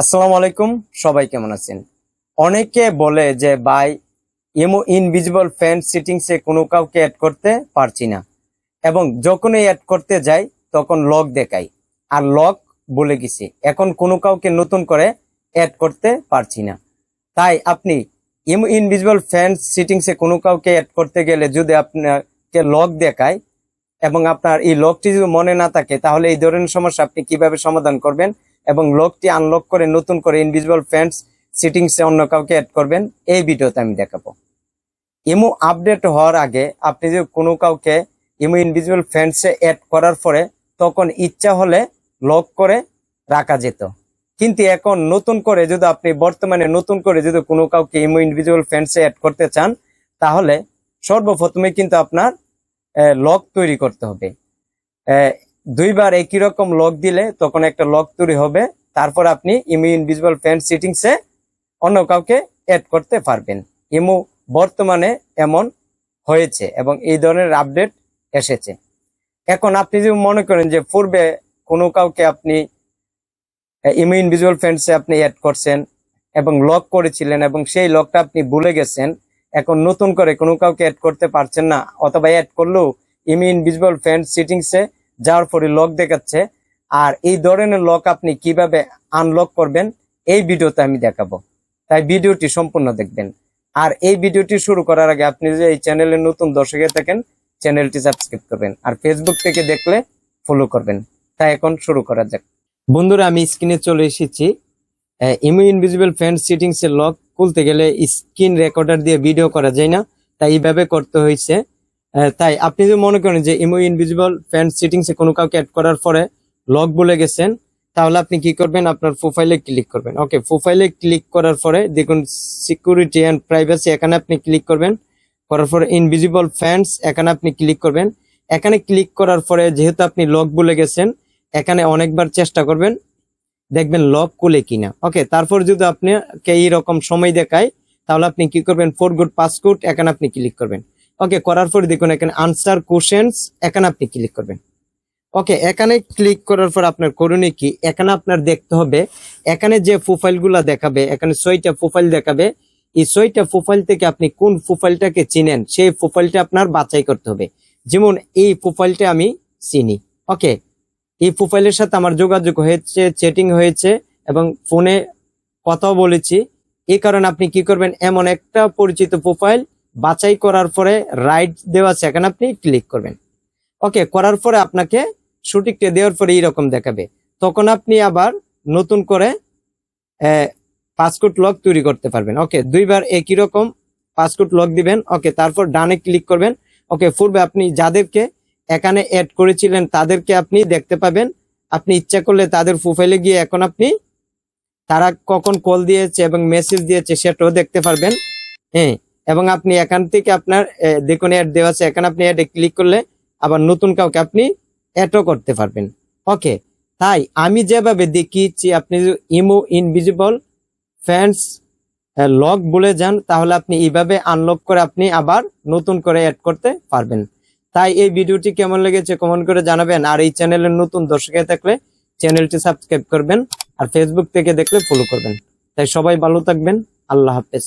আসসালামু আলাইকুম, সবাই কেমন আছেন? অনেকে বলে যে, ভাই এমো ইনভিজিবল ফ্যান সিটিংসে কোনো কাউকে অ্যাড করতে পারছি না। এবং যখনই অ্যাড করতে যাই, তখন লক দেখাই। আর লক বলে গেছি, এখন কোনো কাউকে নতুন করে অ্যাড করতে পারছি না। তাই আপনি এমো ইনভিজিবল ফ্যান সিটিংসে কোনো কাউকে অ্যাড করতে গেলে যদি আপনাকে লক দেখায় এবং আপনার এই লকটি যদি মনে না থাকে, তাহলে এই ধরনের সমস্যা আপনি কীভাবে সমাধান করবেন? এবং লকটি আনলক করে নতুন করে ইনভিজিবল ফ্যান্স সিটিংসে অন্য কাউকে অ্যাড করবেন, এই ভিডিওতে আমি দেখাবো। ইমো আপডেট হওয়ার আগে আপনি যদি কোনো কাউকে ইমো ইনভিজিবল ফ্যান্সে অ্যাড করার পরে তখন ইচ্ছা হলে লক করে রাখা যেত। কিন্তু এখন নতুন করে যদি আপনি বর্তমানে নতুন করে যদি কোনো কাউকে ইমো ইনভিজিবল ফ্যান্সে অ্যাড করতে চান, তাহলে সর্বপ্রথমে কিন্তু আপনার লক তৈরি করতে হবে। দুইবার একই রকম লক দিলে তখন একটা লক তৈরি হবে। তারপর আপনি ইমো ইনভিজিবল ফ্যান সিটিংসে অন্য কাউকে অ্যাড করতে পারবেন। ইমো বর্তমানে এমন হয়েছে এবং এই ধরনের আপডেট এসেছে। এখন আপনি যদি মনে করেন যে পূর্বে কোনো কাউকে আপনি ইমো ইনভিজিবল ফ্যান্সে আপনি অ্যাড করছেন এবং লক করেছিলেন এবং সেই লকটা আপনি ভুলে গেছেন, এখন নতুন করে কোনো কাউকে অ্যাড করতে পারছেন না, অথবা অ্যাড করলেও ইমি ইনভিজিবল ফ্যান সিটিংসে যাওয়ার পরে লক দেখাচ্ছে। আর এই ধরনের লক আপনি কীভাবে আনলক করবেন, এই ভিডিওতে আমি দেখাবো। তাই ভিডিওটি সম্পূর্ণ দেখবেন। আর এই ভিডিওটি শুরু করার আগে আপনি যে এই চ্যানেলের নতুন দর্শকে থাকেন চ্যানেলটি সাবস্ক্রাইব করবেন। আর ফেসবুক থেকে দেখলে ফলো করবেন। তাই এখন শুরু করা যাক। বন্ধুরা, আমি স্ক্রিনে চলে এসেছি। ইমো ইনভিজিবল ফ্যান সিটিংস এর লক খুলতে গেলে স্ক্রিন রেকর্ডার দিয়ে ভিডিও করা যায় না। তাই এইভাবে করতে হয়েছে। তাই আপনি যদি মনে করেন যে ইমো ইনভিজিবল ফ্যান সিটিংস কোনো কাউকে অ্যাড করার পরে লক বলে গেছেন, তাহলে আপনি কি করবেন? আপনার প্রোফাইলে ক্লিক করবেন। ওকে প্রোফাইলে ক্লিক করার পরে দেখুন সিকিউরিটি অ্যান্ড প্রাইভেসি এখানে আপনি ক্লিক করবেন। করার পরে ইনভিজিবল ফ্যান্স এখানে আপনি ক্লিক করবেন। এখানে ক্লিক করার পরে যেহেতু আপনি লক বলে গেছেন, এখানে অনেকবার চেষ্টা করবেন। দেখবেন লক খুলে কিনা। ওকে তারপর যদি আপনি আপনাকে এইরকম সময় দেখায়, তাহলে আপনি কি করবেন? ফোর গুড পাসপোর্ট এখানে আপনি ক্লিক করবেন। ওকে করার পর দেখুন এখানে আনসার কোশ্চেন্স এখানে আপনি ক্লিক করবেন। ওকে এখানে ক্লিক করার পর আপনার করণীয় কি? এখানে আপনার দেখতে হবে, এখানে যে প্রোফাইলগুলা দেখাবে, এখানে ছয়টা প্রোফাইল দেখাবে, এই ছয়টা প্রোফাইল থেকে আপনি কোন প্রোফাইলটাকে চিনেন, সেই প্রোফাইলটা আপনার বাছাই করতে হবে। যেমন এই প্রোফাইলটা আমি চিনি। ওকে এই প্রোফাইলের সাথে আমার যোগাযোগ হয়েছে চেটিং হয়েছে এবং ফোনে কথাও বলেছি। এই কারণে আপনি কি করবেন, এমন একটা পরিচিত প্রোফাইল বাছাই করার পরে রাইট দেওয়া আছে, এখানে আপনি ক্লিক করবেন। ওকে করার পরে আপনাকে সঠিকটা দেওয়ার পরে এইরকম দেখাবে। তখন আপনি আবার নতুন করে পাসপোর্ট লক তৈরি করতে পারবেন। ওকে দুইবার একই রকম পাসপোর্ট লক দিবেন। ওকে তারপর ডানে ক্লিক করবেন। ওকে পূর্বে আপনি যাদেরকে এখানে অ্যাড করেছিলেন, তাদেরকে আপনি দেখতে পাবেন। আপনি ইচ্ছা করলে তাদের প্রোফাইলে গিয়ে এখন আপনি তারা কখন কল দিয়েছে এবং মেসেজ দিয়েছে সেটাও দেখতে পারবেন। হ্যাঁ এবং আপনি এখান থেকে আপনার দেখুন অ্যাড দেওয়া আছে। এখানে আপনি অ্যাডে ক্লিক করলে আবার নতুন কাউকে আপনি অ্যাডও করতে পারবেন। ওকে তাই আমি যেভাবে দেখিয়েছি, আপনি ইমো ইনভিজিবল ফ্যান্স লক বলে যান, তাহলে আপনি এইভাবে আনলক করে আপনি আবার নতুন করে অ্যাড করতে পারবেন। তাই এই ভিডিওটি কেমন লেগেছে কমেন্ট করে জানাবেন। আর এই চ্যানেলের নতুন দর্শক থাকলে চ্যানেলটি সাবস্ক্রাইব করবেন। আর ফেসবুক থেকে দেখলে ফলো করবেন। তাই সবাই ভালো থাকবেন। আল্লাহ হাফেজ।